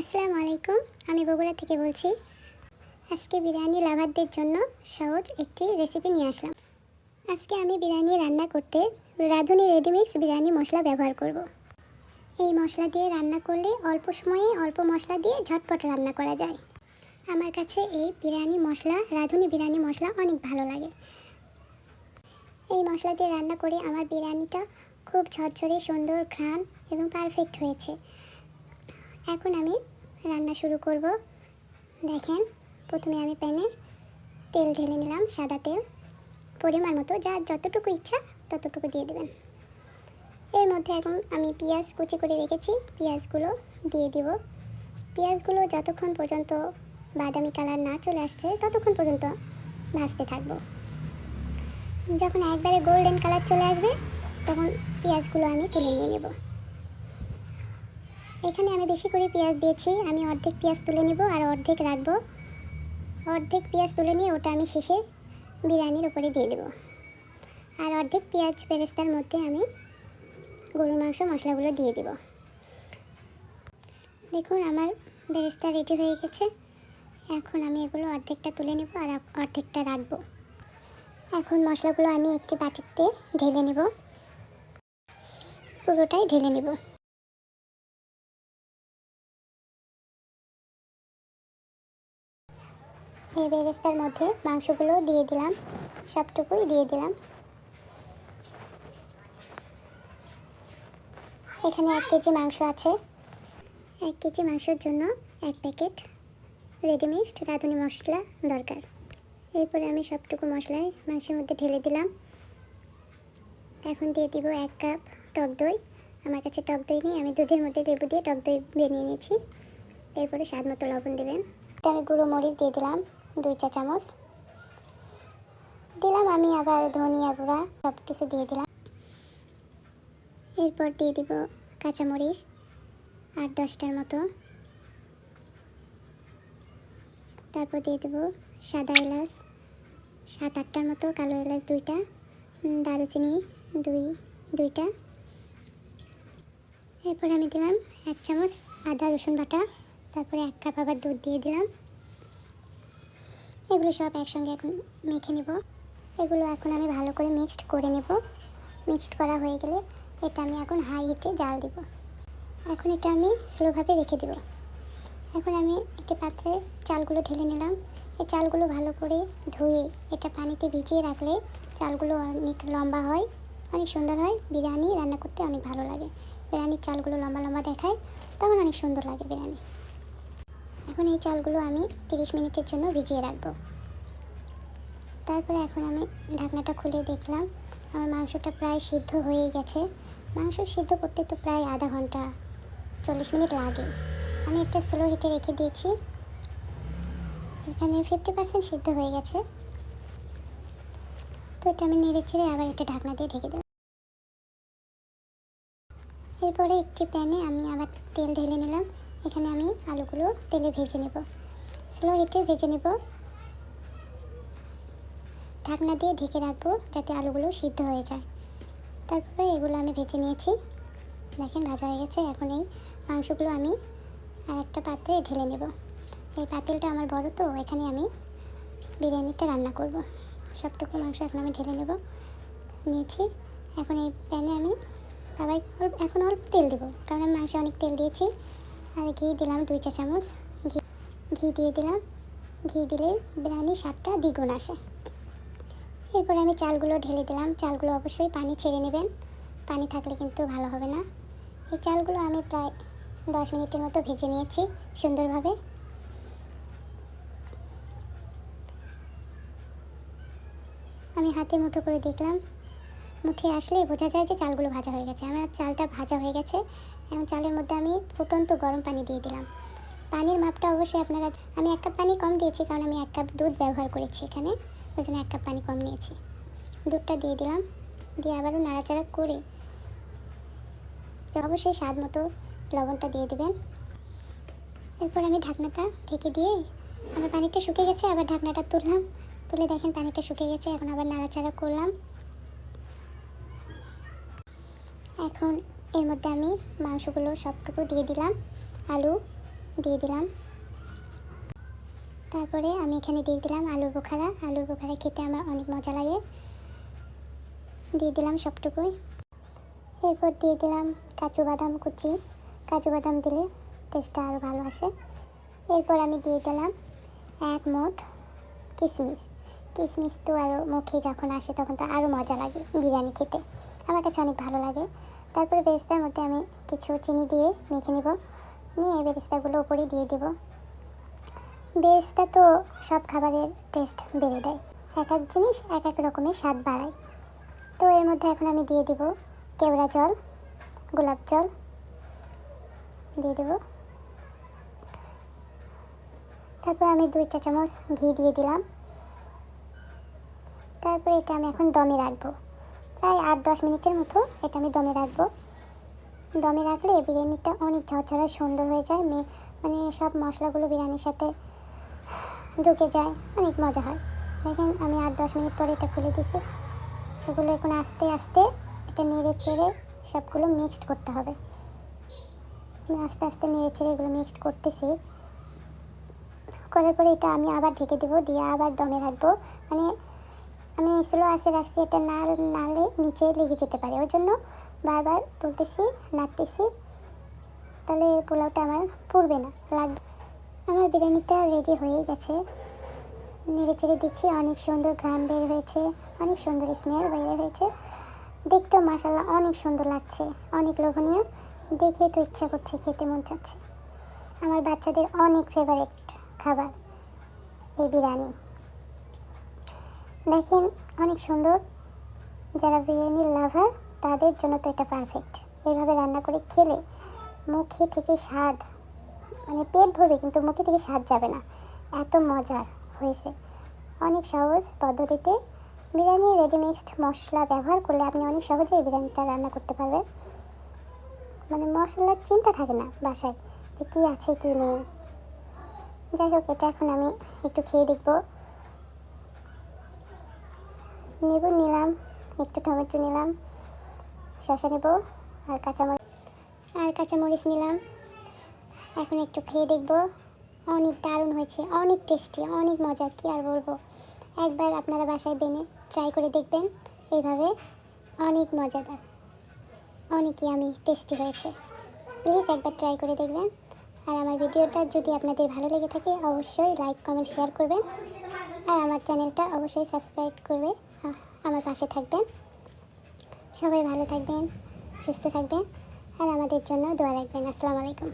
আসসালামু আলাইকুম। আমি বগুড়া থেকে বলছি, আজকে বিরিয়ানি লাভারদের জন্য সহজ একটি রেসিপি নিয়ে আসলাম। আজকে আমি বিরিয়ানি রান্না করতে রাঁধুনি রেডিমিক্স বিরিয়ানি মশলা ব্যবহার করব। এই মশলা দিয়ে রান্না করলে অল্প সময়ে অল্প মশলা দিয়ে ঝটপট রান্না করা যায়। আমার কাছে এই বিরিয়ানি মশলা, রাঁধুনি বিরিয়ানি মশলা অনেক ভালো লাগে। এই মশলা দিয়ে রান্না করে আমার বিরিয়ানিটা খুব ঝরঝরে, সুন্দর, ঘ্রাণ এবং পারফেক্ট হয়েছে। এখন আমি রান্না শুরু করব। দেখেন, প্রথমে আমি প্যানে তেল ঢেলে নিলাম, সাদা তেল। পরিমাণ মতো যার যতটুকু ইচ্ছা ততটুকু দিয়ে দেবেন। এর মধ্যে এখন আমি পেঁয়াজ কুচি করে রেখেছি, পেঁয়াজগুলো দিয়ে দিব। পেঁয়াজগুলো যতক্ষণ পর্যন্ত বাদামি কালার না চলে আসছে, ততক্ষণ পর্যন্ত ভাজতে থাকব। যখন একবারে গোল্ডেন কালার চলে আসবে, তখন পেঁয়াজগুলো আমি তুলে নিয়ে নেব। এখানে আমি বেশি করে পেঁয়াজ দিয়েছি। আমি অর্ধেক পেঁয়াজ তুলে নেব আর অর্ধেক রাখব। অর্ধেক পেঁয়াজ তুলে নিয়ে ওটা আমি শেষে বিরিয়ানির উপরে দিয়ে দেবো। আর অর্ধেক পেঁয়াজ পেরেস্তার মধ্যে আমি গরু মাংস, মশলাগুলো দিয়ে দেব। দেখুন, আমার বেরেস্তা রেডি হয়ে গেছে। এখন আমি এগুলো অর্ধেকটা তুলে নেব আর অর্ধেকটা রাখব। এখন মশলাগুলো আমি একটি বাটিতে ঢেলে নেব। পুরোটাই ঢেলে নেব। এই বেরেস্তার মধ্যে মাংসগুলো দিয়ে দিলাম। সবটুকুই দিয়ে দিলাম। এখানে এক কেজি মাংস আছে। এক কেজি মাংসের জন্য এক প্যাকেট রেডিমিক্সড রাঁধুনি মশলা দরকার। এরপরে আমি সবটুকু মশলাই মাংসের মধ্যে ঢেলে দিলাম। এখন দিয়ে দিব এক কাপ টক দই। আমার কাছে টক দই নেই, আমি দুধের মধ্যে লেবু দিয়ে টক দই বানিয়ে নিয়েছি। এরপরে স্বাদ মতো লবণ দেবেন। আমি গুঁড়ো মরিচ দিয়ে দিলাম। দুই চা চামচ। দিলাম আমি আবার ধনিয়া গুঁড়া সব কিছু দিয়ে দিলাম। এরপর দিয়ে দিব কাঁচামরিচ আট দশটার মতো। তারপর দিয়ে দেবো সাদা এলাচ, সাত আটটার মতো কালো এলাচ দুইটা দারুচিনি দুই, দুইটা। এরপর আমি দিলাম এক চামচ আদা রসুন বাটা, তারপরে এক কাপ আবার দুধ দিয়ে দিলাম। এগুলো সব একসঙ্গে এখন মেখে নেব। এগুলো এখন আমি ভালো করে মিক্সড করে নেব। মিক্সড করা হয়ে গেলে এটা আমি এখন হাই হিটে জাল দেব। এখন এটা আমি স্লোভাবে রেখে দেব। এখন আমি একটি পাত্রে চালগুলো ঢেলে নিলাম। এই চালগুলো ভালো করে ধুয়ে এটা পানিতে ভিজিয়ে রাখলে চালগুলো অনেক লম্বা হয়, অনেক সুন্দর হয়। বিরিয়ানি রান্না করতে অনেক ভালো লাগে। বিরিয়ানির চালগুলো লম্বা লম্বা দেখায়, তখন অনেক সুন্দর লাগে বিরিয়ানি। এখন এই চালগুলো আমি তিরিশ মিনিটের জন্য ভিজিয়ে রাখব। তারপরে এখন আমি ঢাকনাটা খুলে দেখলাম, আমার মাংসটা প্রায় সিদ্ধ হয়েই গেছে। মাংস সিদ্ধ করতে তো প্রায় আধা ঘণ্টা, চল্লিশ মিনিট লাগে। আমি একটা স্লো হিটে রেখে দিয়েছি। এখানে ফিফটি পার্সেন্ট সিদ্ধ হয়ে গেছে। তো এটা আমি নেড়ে চেড়ে আবার একটা ঢাকনা দিয়ে ঢেকে দেব এরপরে একটি প্যানে আমি আবার তেল ঢেলে নিলাম। এখানে আমি আলুগুলো তেলে ভেজে নেব। স্লো হিটে ভেজে নেব। ঢাকনা দিয়ে ঢেকে রাখব যাতে আলুগুলো সিদ্ধ হয়ে যায়। তারপরে এগুলো আমি ভেজে নিয়েছি। দেখেন ভাজা হয়ে গেছে। এখন এই মাংসগুলো আমি আর একটা পাত্রে ঢেলে নেব। এই পাতিলটা আমার বড়, তো এখানে আমি বিরিয়ানিটা রান্না করব। সবটুকু মাংস এখন আমি ঢেলে নেব। নিয়েছি। এখন এই প্যানে আমি আবার এখন অল্প তেল দেবো। কারণ আমি মাংসে অনেক তেল দিয়েছি। আর ঘি দিলাম দুই চা চামচ। ঘি ঘি দিয়ে দিলাম। ঘি দিলে বিরিয়ানির স্বাদটা দ্বিগুণ আসে। এরপরে আমি চালগুলো ঢেলে দিলাম। চালগুলো অবশ্যই পানি ছেড়ে নেবেন। পানি থাকলে কিন্তু ভালো হবে না। এই চালগুলো আমি প্রায় দশ মিনিটের মতো ভেজে নিয়েছি সুন্দরভাবে। আমি হাতে মুঠো করে দেখলাম। মুঠে আসলেই বোঝা যায় যে চালগুলো ভাজা হয়ে গেছে। আমার চালটা ভাজা হয়ে গেছে। এবং চালের মধ্যে আমি ফুটন্ত গরম পানি দিয়ে দিলাম। পানির মাপটা অবশ্যই আপনারা আমি এক কাপ পানি কম দিয়েছি কারণ আমি এক কাপ দুধ ব্যবহার করেছি এখানে, ওই জন্য এক কাপ পানি কম নিয়েছি। দুধটা দিয়ে দিলাম, দিয়ে আবারও নাড়াচাড়া করে অবশ্যই স্বাদ মতো লবণটা দিয়ে দেবেন। এরপর আমি ঢাকনাটা ঢেকে দিয়ে আমার পানিটা শুকিয়ে গেছে, আবার ঢাকনাটা তুললাম, তুলে দেখেন পানিটা শুকিয়ে গেছে, এখন আবার নাড়াচাড়া করলাম। এখন এর মধ্যে আমি মাংসগুলো সবটুকু দিয়ে দিলাম, আলু দিয়ে দিলাম। তারপরে আমি এখানে দিয়ে দিলাম আলুর বোখারা। আলুর বোখারা খেতে আমার অনেক মজা লাগে। দিয়ে দিলাম সবটুকুই। এরপর দিয়ে দিলাম কাজু বাদাম কুচি। কাজু বাদাম দিলে টেস্টটা আরও ভালো আসে। এরপর আমি দিয়ে দিলাম এক মুঠ কিশমিশ কিশমিশ তো আরও মুখে যখন আসে তখন তো আরও মজা লাগে বিরিয়ানি খেতে। আমার কাছে অনেক ভালো লাগে। তারপরে বেরেস্তার মধ্যে আমি কিছু চিনি দিয়ে মেখে নেব। নিয়ে বেরেস্তাগুলো উপরে দিয়ে দেব। বেরেস্তা তো সব খাবারের টেস্ট বেড়ে দেয়। এক এক জিনিস এক এক রকমের স্বাদ বাড়ায়। তো এর মধ্যে এখন আমি দিয়ে দেব কেওড়া জল, গোলাপ জল। দিয়ে দেব। তারপর আমি দুই চা চামচ ঘি দিয়ে দিলাম। তারপরে এটা আমি এখন দমে রাখব। প্রায় আট, দশ মিনিটের মতো এটা আমি দমে রাখব। দমে রাখলে বিরিয়ানিটা অনেক ঝরঝরা সুন্দর হয়ে যায় মানে সব মশলাগুলো বিরিয়ানির সাথে ঢুকে যায়, অনেক মজা হয়। দেখেন আমি আট, দশ মিনিট পরে এটা খুলে দিছি। এগুলো এখন আস্তে আস্তে এটা নেড়ে চেড়ে সবগুলো মিক্সড করতে হবে। আমি আস্তে আস্তে নেড়ে চেড়ে এগুলো মিক্সড করতেছি। করার পরে এটা আমি আবার ঢেকে দেবো, দিয়ে আবার দমে রাখব। মানে আমি স্লো আসে রাখছি, এটা না নাড়লে নিচে লেগে যেতে পারে। ওই জন্য বারবার তুলতেছি, নাড়তেছি, তাহলে পোলাওটা আমার পুড়বে না, লাগবে। আমার বিরিয়ানিটা রেডি হয়ে গেছে। নেড়ে চেড়ে দিচ্ছি, অনেক সুন্দর ঘ্রাণ বের হয়েছে, অনেক সুন্দর স্মেল বের হয়েছে। দেখতেও মশালা অনেক সুন্দর লাগছে, অনেক লোভনীয়। দেখে তো ইচ্ছা করছে, খেতে মন চাচ্ছে। আমার বাচ্চাদের অনেক ফেভারিট খাবার এই বিরিয়ানি। দেখেন অনেক সুন্দর। যারা বিরিয়ানির লাভার তাদের জন্য তো এটা পারফেক্ট এইভাবে রান্না করে খেলে মুখে থেকে স্বাদ মানে পেট ভরবে, কিন্তু মুখে থেকে স্বাদ যাবে না। এত মজার হয়েছে। অনেক সহজ পদ্ধতিতে বিরিয়ানি রেডি মিক্সড মশলা ব্যবহার করলে আপনি অনেক সহজেই বিরিয়ানিটা রান্না করতে পারবেন। মানে মশলার চিন্তা থাকে না বাসায় যে কী আছে, কী নেই। যাই হোক, এটা এখন আমি একটু খেয়ে দেখব। নেব, নিলাম। একটু টমেটো নিলাম, শসা নেব, আর কাঁচামরিচ আর কাঁচামরিচ নিলাম। এখন একটু খেয়ে দেখব। অনেক দারুণ হয়েছে, অনেক টেস্টি অনেক মজা, কি আর বলব। একবার আপনারা বাসায় বেনে ট্রাই করে দেখবেন। এইভাবে অনেক মজাদার, অনেকই আমি টেস্টি হয়েছে। প্লিজ একবার ট্রাই করে দেখবেন। আর আমার ভিডিওটা যদি আপনাদের ভালো লেগে থাকে, অবশ্যই লাইক কমেন্ট শেয়ার করবেন। আর আমার চ্যানেলটা অবশ্যই সাবস্ক্রাইব করবে। আমার পাশে থাকবেন। সবাই ভালো থাকবেন, সুস্থ থাকবেন, আর আমাদের জন্য দোয়া রাখবেন। আসসালামু আলাইকুম।